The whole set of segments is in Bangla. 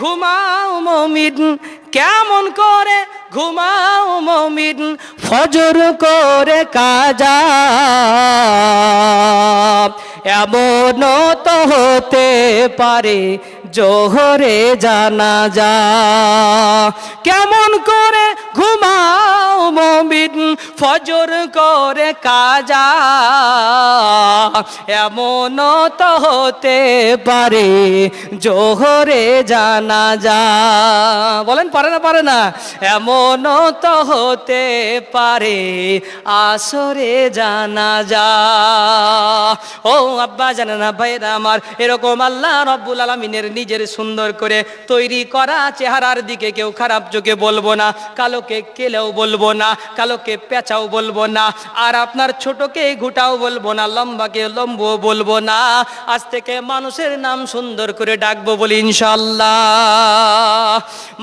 ঘুমাও মমিন কেমন করে ঘুমাও মমিন ফজর করে কাজা। এমন তো হতে পারে জোহরে জানা যা কেমন করে ঘুমাও মমিন, ফজর করে কাজা। এমন তো হতে পারে জোহরে জানা যা বলেন, পারে না পারে না? এমন তো হতে পারে আসরে জানা যা ও আব্বা জানে না ভাইরা আমার, এরকম আল্লাহ রব্বুল আলমিনের নিজের সুন্দর করে তৈরি করা চেহারার দিকে কেউ খারাপ চোখে বলব না, কালোকে কেলেও বলব না, কালোকে পেঁচাও বলব না, আর আপনার ছোটকে ঘুটাও বলব না, লম্বাকে লম্বও বলব না। আজ থেকে মানুষের নাম সুন্দর করে ডাকবো বলি ইনশাল্লাহ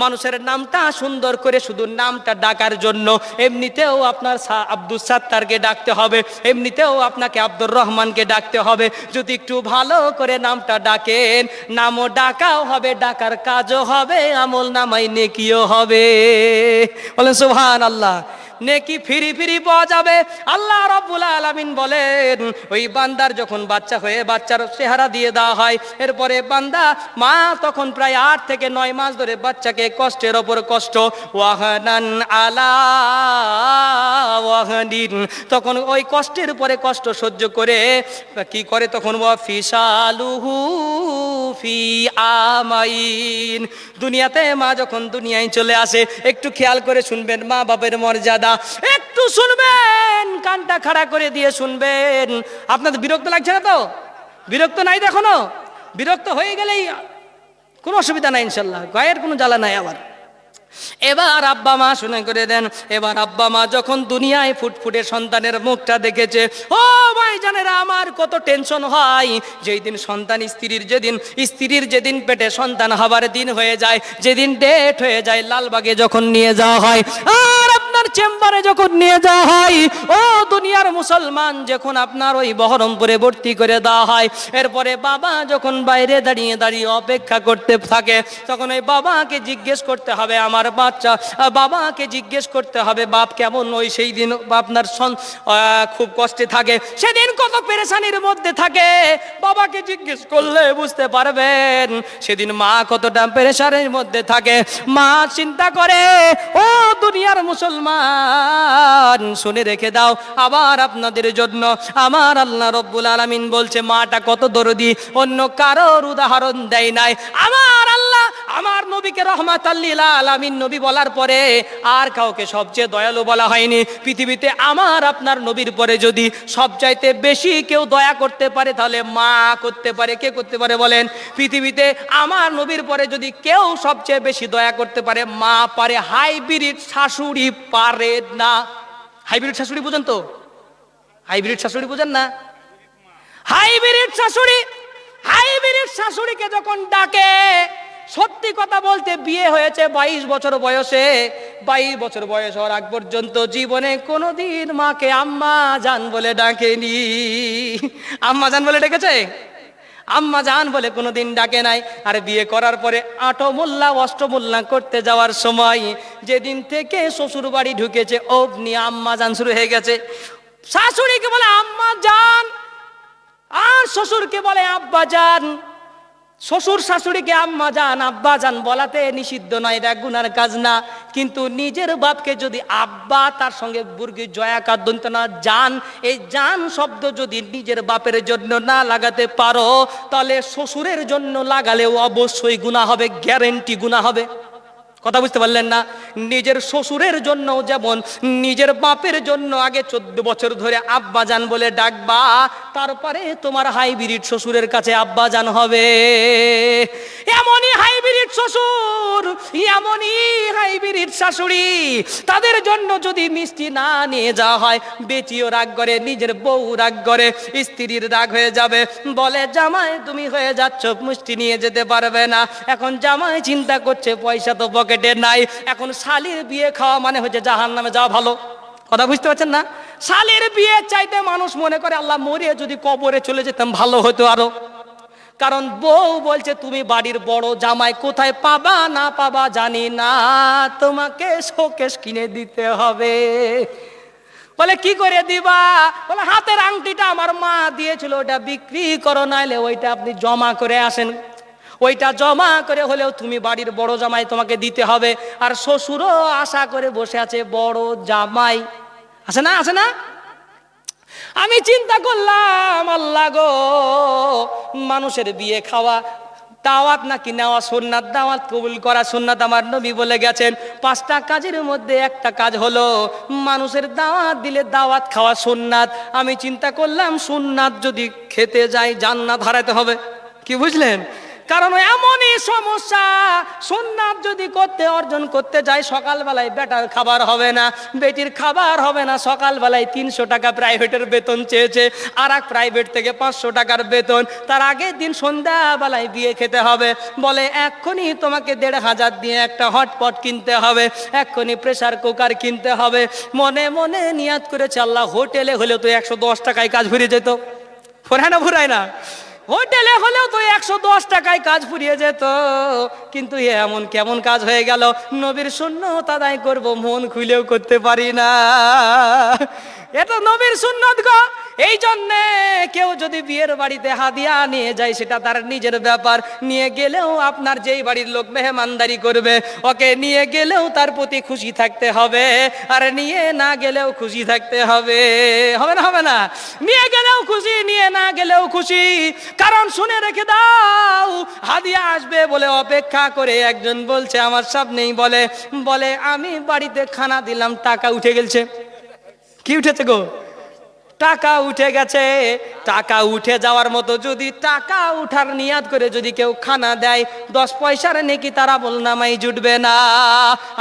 মানুষের নামটা সুন্দর করে শুধু নামটা ডাকার জন্য এমনিতেও আপনার আব্দুল সাত্তারকে ডাকতে হবে, এমনিতেও আপনাকে আব্দুর রহমানকে ডাকতে হবে। যদি একটু ভালো করে নামটা ডাকেন, নামও ডাকাও হবে ডাকার কাজও হবে আমল নামাই নেকিও হবে। বলেন সুহান আল্লাহ নেকি ফিরি ফিরি পাওয়া যাবে। আল্লাহ রব্বুল আলামিন বলেন, ওই বান্দার যখন বাচ্চা হয়ে বাচ্চার চেহারা দিয়ে দেওয়া হয়, এরপরে বান্দা, মা তখন প্রায় আট থেকে নয় মাস ধরে বাচ্চাকে কষ্টের ওপর কষ্ট, ওয়াহানান আলা, ওয়াহানিন। তখন ওই কষ্টের উপরে কষ্ট সহ্য করে, কি করে তখন, ওয়া ফিসালুহু ফি আমাইন। দুনিয়াতে মা যখন দুনিয়ায় চলে আসে, একটু খেয়াল করে শুনবেন মা বাপের মর্যাদা। একটু শুনবেন, কানটা খাড়া করে দিয়ে শুনবেন। আপনাদের বিরক্ত লাগছে না তো? বিরক্ত নাই তো এখনও? বিরক্ত হয়ে গেলেই কোনো অসুবিধা নাই ইনশাল্লাহ, গায়ের কোনো জ্বালা নাই আবার। এবার আব্বা মা শুনে করে দেন, এবার আব্বা মা যখন দুনিয়ায় ফুটফুটে সন্তানের মুখটা দেখেছে, ও ভাই জানেরা, আমার কত টেনশন হয়। যেই দিন সন্তান স্ত্রীর যেদিন স্ত্রীর যেদিন পেটে সন্তান হবার দিন হয়ে যায়, যেদিন ডেট হয়ে যায়, লালবাগে যখন নিয়ে যাওয়া হয় চেম্বারে যখন নিয়ে যাওয়া হয়, ও দুনিয়ার মুসলমান, যখন আপনার ওই বহরমপুরে ভর্তি করে দেওয়া হয়, এরপরে বাবা যখন বাইরে দাঁড়িয়ে দাঁড়িয়ে অপেক্ষা করতে থাকে, তখন ওই বাবাকে জিজ্ঞেস করতে হবে, আমার বাচ্চা বাবাকে জিজ্ঞেস করতে হবে, বাপ কেমন? ওই সেই দিন আপনার সন- খুব কষ্টে থাকে। সেদিন কত পেরেশানির মধ্যে থাকে। বাবাকে জিজ্ঞেস করলে বুঝতে পারবেন, সেদিন মা কতটা পেরেশানির মধ্যে থাকে। মা চিন্তা করে, ও দুনিয়ার মুসলমান শুনে রেখে দাও, আবার আপনাদের জন্য। আমার আল্লাহ রব্বুল আলমিন বলছে, মাটা কত দরদি, অন্য কারোর উদাহরণ দেয় নাই। আমার আল্লাহ আমার নবীকে রহমাত আল্লিল আলামিন নবী বলার পরে আর কাউকে সবচেয়ে দয়ালু বলা হয়নি। পৃথিবীতে আমার আপনার নবীর পরে যদি সবচাইতে বেশি কেউ দয়া করতে পারে, তাহলে মা করতে পারে, কে করতে পারে বলেন? পৃথিবীতে আমার নবীর পরে যদি কেউ সবচেয়ে বেশি দয়া করতে পারে, মা পারে হাইব্রিড শাশুড়ি পারে না। হাইব্রিড শাশুড়ি বুঝেন তো? হাইব্রিড শাশুড়ি বুঝেন না? হাইব্রিড শাশুড়ি হাইব্রিড শাশুড়িকে যখন ডাকে সত্যি কথা বলতে বিয়ে হয়েছে বাইশ বছর বয়সে। বাইশ বছর বয়স হওয়ার আগ পর্যন্ত জীবনে কোনোদিন মাকে আম্মা জান বলে ডাকেনি। আম্মা জান বলে ডেকেছে? আম্মা জান বলে কোনোদিন ডাকে নাই। আর বিয়ে করার পরে আটো মোল্লা অষ্টমোল্লা করতে যাওয়ার সময় যেদিন থেকে শ্বশুর বাড়ি ঢুকেছে অবনি আম্মা জান শুরু হয়ে গেছে। শাশুড়িকে বলে আম্মা জান, আর শ্বশুরকে বলে আব্বা যান শ্বশুর শাশুড়িকে আম্মা যান আব্বা যান বলাতে নিষিদ্ধ নয় এটা গুনার কাজ না। কিন্তু নিজের বাপকে যদি আব্বা, তার সঙ্গে বুর্গি জয়াকার দন্ত না যান এই যান শব্দ যদি নিজের বাপের জন্য না লাগাতে পারো, তাহলে শ্বশুরের জন্য লাগালেও অবশ্যই গুণা হবে গ্যারেন্টি গুণা হবে। কথা বুঝতে পারলেন না? নিজের শ্বশুরের জন্য যেমন, নিজের বাপের জন্য আগে চোদ্দ বছর ধরে আব্বা জান বলে ডাকবা, তারপরে তোমার হাইব্রিড শ্বশুরের কাছে আব্বা জান হবে। এমনই হাইব্রিড শ্বশুর, এমনই হাইব্রিড শাশুড়ি, তাদের জন্য যদি মিষ্টি না নিয়ে যাওয়া হয় বেটিও রাগ করে, নিজের বউ রাগ করে, স্ত্রীর রাগ হয়ে যাবে। বলে, জামাই, তুমি হয়ে যাচ্ছ, মিষ্টি নিয়ে যেতে পারবে না। এখন জামাই চিন্তা করছে, পয়সা তো পকেটে নাই। এখন শালির বিয়ে খাওয়া মানে হচ্ছে জাহান নামে যাওয়া ভালো। কথা বুঝতে পারছেন না? শালির বিয়ে চাইতে মানুষ মনে করে, আল্লাহ মরিয়ে যদি কবরে চলে যেতাম, ভালো হতো আরও। কারণ বউ বলছে, তুমি বাড়ির বড় জামাই কোথায় পাবা না পাবা জানি না। তোমাকে শোকেশ কিনে দিতে হবে। বলে, কি করে দিবা? বলে, হাতের আংটিটা আমার মা দিয়েছিল, ওটা বিক্রি করো, নাইলে ওইটা আপনি জমা করে আসেন। ওইটা জমা করে হলেও তুমি বাড়ির বড় জামাই তোমাকে দিতে হবে। আর শ্বশুরও আশা করে বসে আছে, বড় জামাই। আছে না? আছে না? আমি চিন্তা করলাম, আল্লাহ গো, মানুষের বিয়ে খাওয়া, দাওয়াত নাকি নেওয়া সোননাথ দাওয়াত কবুল করা সোননাথ আমার নবী বলে গেছেন। পাঁচটা কাজের মধ্যে একটা কাজ হলো, মানুষের দাওয়াত দিলে দাওয়াত খাওয়া সোননাথ আমি চিন্তা করলাম সোননাথ যদি খেতে যাই, জান্নাত হারাতে হবে। কি বুঝলেন? কারণ এমনই সমস্যা সোননাথ যদি করতে, অর্জন করতে যায়, সকালবেলায় বেটার খাবার হবে না, বেটির খাবার হবে না, সকালবেলায় তিনশো টাকা প্রাইভেটের বেতন চেয়েছে আর এক প্রাইভেট থেকে পাঁচশো টাকার বেতন, তার আগের দিন সন্ধ্যাবেলায় বিয়ে খেতে হবে, বলে এক্ষুনি তোমাকে দেড় হাজার দিয়ে একটা হটপট কিনতে হবে, এক্ষুনি প্রেসার কুকার কিনতে হবে, মনে মনে নিয়াত করেছে, আল্লাহ হোটেলে হলে তো একশো দশ টাকায় কাজ ফুরিয়ে যেত। ফুরায় না ফুরায় না? হোটেলে হলেও তো একশো দশ টাকায় কাজ ফুরিয়ে যেত। কিন্তু এমন কেমন কাজ হয়ে গেল, নবীর শূন্য তাদাই করব, মন খুলেও করতে পারি না। এটা নবীর সুন্নত গো। এই জন্যে কেউ যদি বিয়ের বাড়িতে হাদিয়া নিয়ে যায়, সেটা তার নিজের ব্যাপার। নিয়ে গেলেও আপনার যেই বাড়ির লোক মেহমানদারি করবে, ওকে নিয়ে গেলেও তার প্রতি খুশি থাকতে হবে, আর নিয়ে না গেলেও খুশি থাকতে হবে। হবে না হবে না? নিয়ে গেলেও খুশি, নিয়ে না গেলেও খুশি। কারণ শুনে রেখে দাও হাদিয়া আসবে বলে অপেক্ষা করে একজন বলছে, আমার সামনেই বলে। বলে, আমি বাড়িতে খানা দিলাম, টাকা উঠে গেছে কি উঠেছে গো? টাকা উঠে গেছে। টাকা উঠে যাওয়ার মতো যদি টাকা উঠার নিয়াদ করে যদি কেউ খানা দেয়, দশ পয়সার নেকি তারা বলনামাই জুটবে না।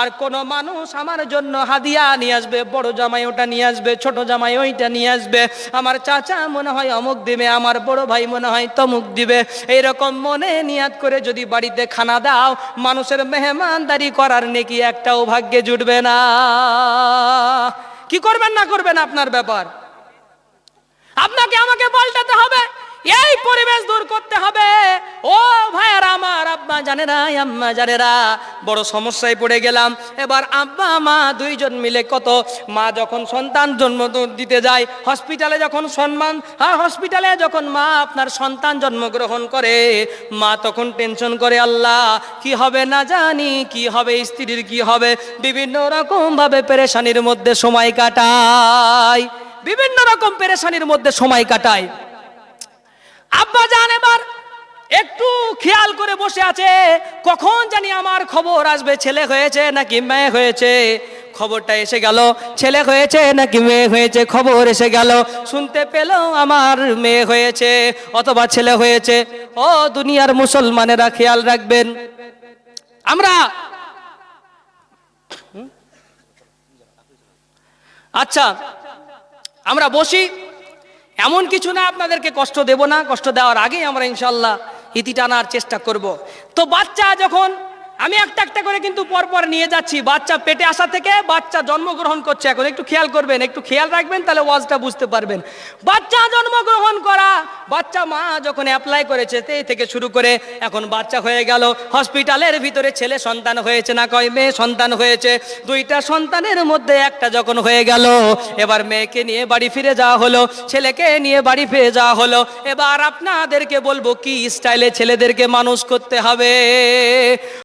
আর কোন মানুষ আমার জন্য হাদিয়া নিয়ে আসবে, বড় জামাই ওটা নিয়ে আসবে, ছোট জামাই ওইটা নিয়ে আসবে। আমার চাচা মনে হয় অমুক দিবে, আমার বড় ভাই মনে হয় তমুক দিবে। এইরকম মনে নিয়াদ করে যদি বাড়িতে খানা দাও, মানুষের মেহমানদারি করার নেকি একটাও ভাগ্যে জুটবে না। কি করবেন না করবেন আপনার ব্যাপার? আপনাকে আমাকে পাল্টাতে হবে। এই পরিবেশ দূর করতে হবে। ও ভাইয়ার, আমার আব্বা জানে না আম্মা জানে না বড় সমস্যায় পড়ে গেলাম। এবার আব্বা, মা দুইজন মিলে কত? মা যখন সন্তান জন্ম দিতে যায় হসপিটালে যখন সম্মান হ্যাঁ হসপিটালে যখন মা আপনার সন্তান জন্মগ্রহণ করে, মা তখন টেনশন করে, আল্লাহ, কি হবে না জানি, কি হবে, স্ত্রীর কি হবে? বিভিন্ন রকম ভাবে পেরেশানির মধ্যে সময় কাটায়। বিভিন্ন রকম পেরেশানির মধ্যে সময় কাটায়। আব্বা জান এবার একটু খেয়াল করে বসে আছে, কখন জানি আমার খবর আসবে, ছেলে হয়েছে নাকি মেয়ে হয়েছে? খবরটা এসে গেল, ছেলে হয়েছে নাকি মেয়ে হয়েছে? খবর এসে গেল, শুনতে পেল আমার মেয়ে হয়েছে অথবা ছেলে হয়েছে। ও, দুনিয়ার মুসলমানেরা খেয়াল রাখবেন। আমরা আচ্ছা আমরা বসি। এমন কিছু না, আপনাদেরকে কষ্ট দেব না। কষ্ট দেওয়ার আগেই আমরা ইনশাল্লাহ ইতি টানার চেষ্টা করব। তো বাচ্চা যখন আমি একটা একটা করে কিন্তু পরপর নিয়ে যাচ্ছি। বাচ্চা পেটে আসা থেকে বাচ্চা জন্মগ্রহণ করছে। এখন একটু খেয়াল করবেন, একটু খেয়াল রাখবেন, তাহলে ওয়াজটা বুঝতে পারবেন। বাচ্চা জন্মগ্রহণ করা, বাচ্চা মা যখন অ্যাপ্লাই করেছে সেই থেকে শুরু করে এখন বাচ্চা হয়ে গেল। হসপিটালের ভিতরে ছেলে সন্তান হয়েছে না কয়, মেয়ে সন্তান হয়েছে। দুইটা সন্তানের মধ্যে একটা যখন হয়ে গেল, এবার মেয়েকে নিয়ে বাড়ি ফিরে যাওয়া হলো, ছেলেকে নিয়ে বাড়ি ফিরে যাওয়া হলো। এবার আপনাদেরকে বলব, কি স্টাইলে ছেলেদেরকে মানুষ করতে হবে?